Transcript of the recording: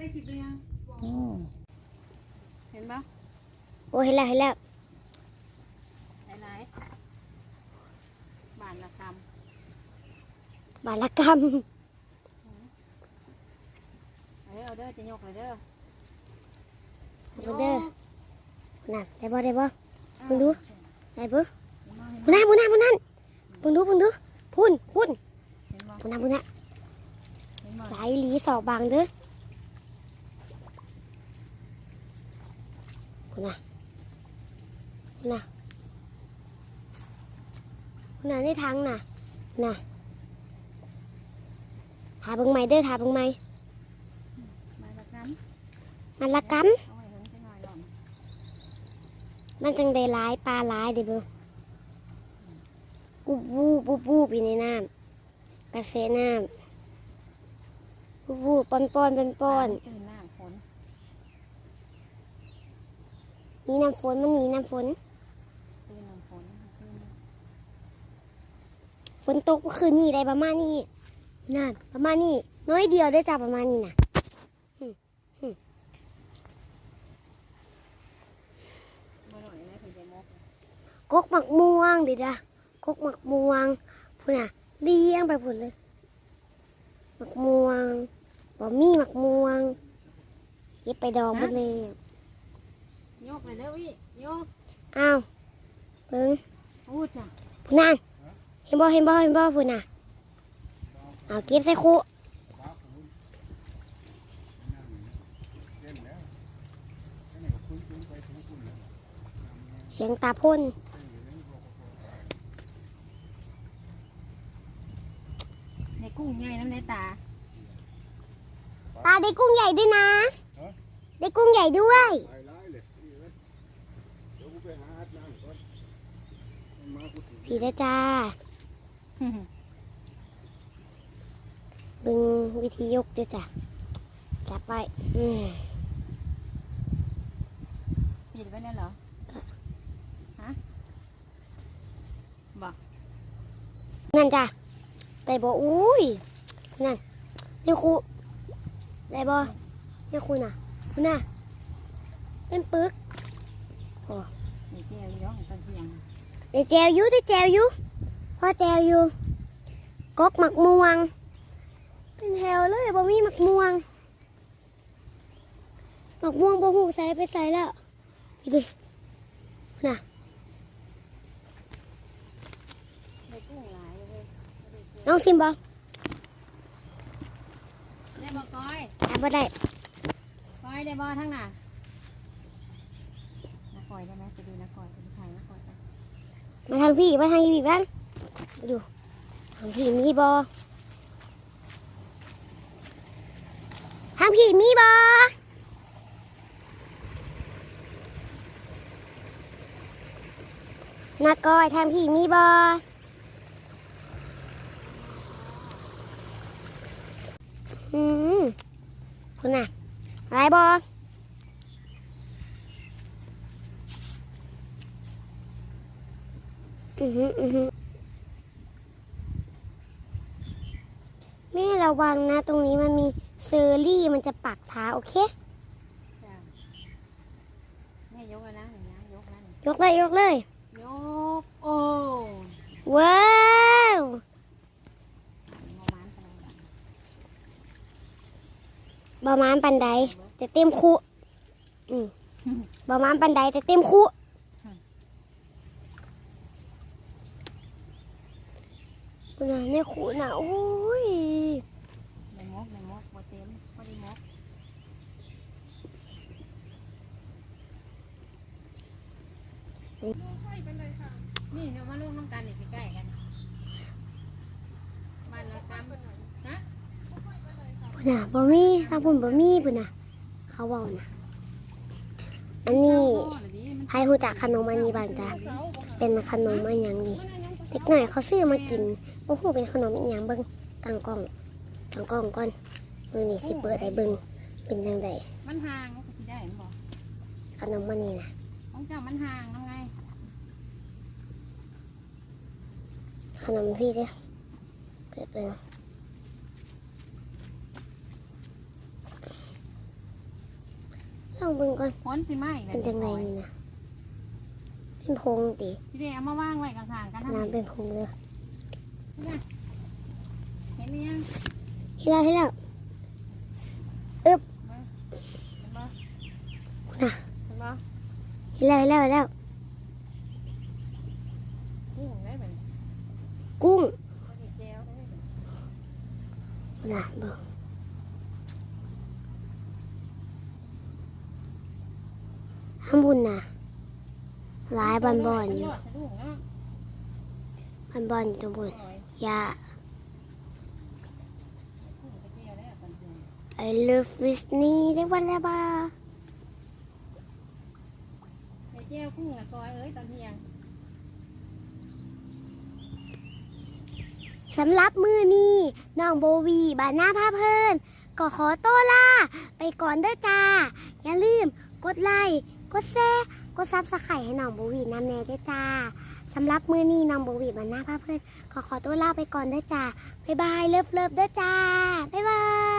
ได้คลิปหรือยังโอ้เห็นปะโอ้เห็นแล้วเห็นแล้วหลายๆบานละคบาลกรรมำเอาเด้อเอาเด้อจะยกเลยเด้อเอาเด้อนั่นได้บ่ได้บ่ มึงดู ได้บ่พุ่นน่ะพุ่นน่ะพุ่นนั่นพุ่นดูพุ่นดูพุ่นพุ่นเห็นบ่พุ่นน่ะพุ่นน่ะเห็นบ่ ไหลหลีสอบบางเด้อ นน่ะพุ่นน่ะพุ่นน่ะในทางน่ะน่ะทาเบิ่งใหม่เด้อทาเบิ่งใหม่บานละคมันละกำำเอาไว้เหิงจะหน่อยหล่อนมันจังได้ร้ายปลาร้ายเด้อเบ่บูบวูบบูบวูบอยู่ในน้ำกระเสน้ำบูบวูบปอนปอนปอนปอนตื่นหน้าฝน ห นี่น้ำฝนมันหนีน้ำฝน ตื่นน้ำฝนตื่นฝนตกก็คือนี่ได้ประมาณนี้นั่นประมาณนี้น้อยเดียวได้จ้าประมาณนี้นะบ่หน่อยนะถึงจะมกกกหมักม่วงเดิจ้ะกกหมักม่วงพุ่นน่ะเลี้ยงไปพุ่นเลยหมักม่วงบ่มีหมักม่วงเก็บไปดองหมดเลย ยกเลยเด้อวิยกอ้าวเบิ่งพูดจ้ะพุ่นน่ะเห็นบ่เห็นบ่เห็นบ่พุ่นน่ะเอาเก็บใส่คุเสียงตาพ่นในกุ้งใหญ่น้ำในตาตาได้กุ้งใหญ่ด้วยนะ ได้กุ้งใหญ่ด้วย ไปไล่เลยนี่เว้ยเดี๋ยวกูไปหา อาบน้ำก่อนมันมากูถึงผีนะจ้าเบึงวิธียกด้วยจ้ะจับไปอืมปิดไว้นั่นเหรอฮะบอกนั่นจ้ะได้บ่อุ้ยนั่นนี่ครูได้บ่นี่ครูน่ะคุณน่ะเป็นปึกนี่ เจียวย้องตอนเที่ยงได้แจวอยู่ได้แจวอยู่พ่อแจวอยู่กกหมักม่วง เป็นแถวเลยบ่มีหมักม่วงหมักม่วงบ่หูใส่ไปใส่แล้วดูดิน่ะในกุ้งหลายเลยน้องซิมบ่ได้บอกก้อยจับบ่ได้ก้อยได้บอทั้งน่ะนั กอยได้ไหมไปดูนักกอยไปดูถ่ายนักกอยไปมาทางพี่มาทางพี่บ้างไปดูทางพี่มีบ่ทางพี่มีบ่นักกอยทางพี่มีบ่อืมคุณน่ะอะไรบอ อหืออือหือแม่ระวังนะ ตรงนี้มันมีเซอร์รี่มันจะปักเท้าโอเค จ้ะแม่ยกแล้วนะหนึ่งนะยกแล้วหนึ่งยกเลยยกเลย ยก โอ้ว้าวงอมันไปเลยประมาณปันไดแต่เต็มคุอืมประมาณปันไดแต่เต็มคุ คุณน่ะในคุน่ะโอ้ยในมกในมกโบเต็มพอดีมกนี่เดี๋ยวมาลงน้ำกันอีกใกล้กันมันละกำฮะคุณน่ะบ่มีทางพุ่นบ่มีพุ่นน่ะ เขาบอกนะอันนี้ให้หูจักขนมอันนี้บ้างจ้ะเป็นขนมอันยังดี เด็กหน่อยเขาซื้อมากินบ่ฮู้เป็นขนมอีหยังเบิ่งตั้งกล้องตั้งกล้องก่อนเบิ่งนี่สิเปิดให้เบิ่งเป็นจังไดมันห่างก็สิได้เห็นบอกขนมอันนี้น่ะของเจ้ามันห่างทำไงขนมพี่เด้อเปิดเบิ่งองเบิ่งก่อนพ้นสิไหมเป็นจังไงนี่นะ เป็นพงติพี่เดเอามาวางไว้ข้างๆกันนะน้ำเป็นพงเลยเห็นหรือยังเห็นแล้วเห็นแล้วเห็นบ่น่ะเห็นบ่เห็นแล้วเห็นแล้วเห็นแล้วกุ้งได้เหมือนกุ้งก็ดีแจวได้เหมือนน่ะเบิ่งข้างบนน่ะ หลายบอนบอนๆอยู่สะดุ้งเนาะบอนบอนๆอยู่ตรงบนโอ้ยยากุ้งกระเจียวแล้วกันเพิ่น I love Disney ได้วันแล้วบ้าไอ้เจียวกุ้งละกอยเอ้ยตอนเที่ยงสำหรับมือนี้น้องโบวีบานหน้าพาเพลินก็ขอโต้ล่าไปก่อนเด้อจ้า อย่าลืมกดไลค์กดแชร์ก ดซับสไครต์ให้น้องโบวีน้ำแน่เด้อจ้าสำหรับมือนี้น้องโบวีบันหน้าพาเพื่อนขอขอตัวลาไปก่อนด้อจ้าบ๊ายบายเลิฟเลิฟด้อจ้าบ๊ายบาย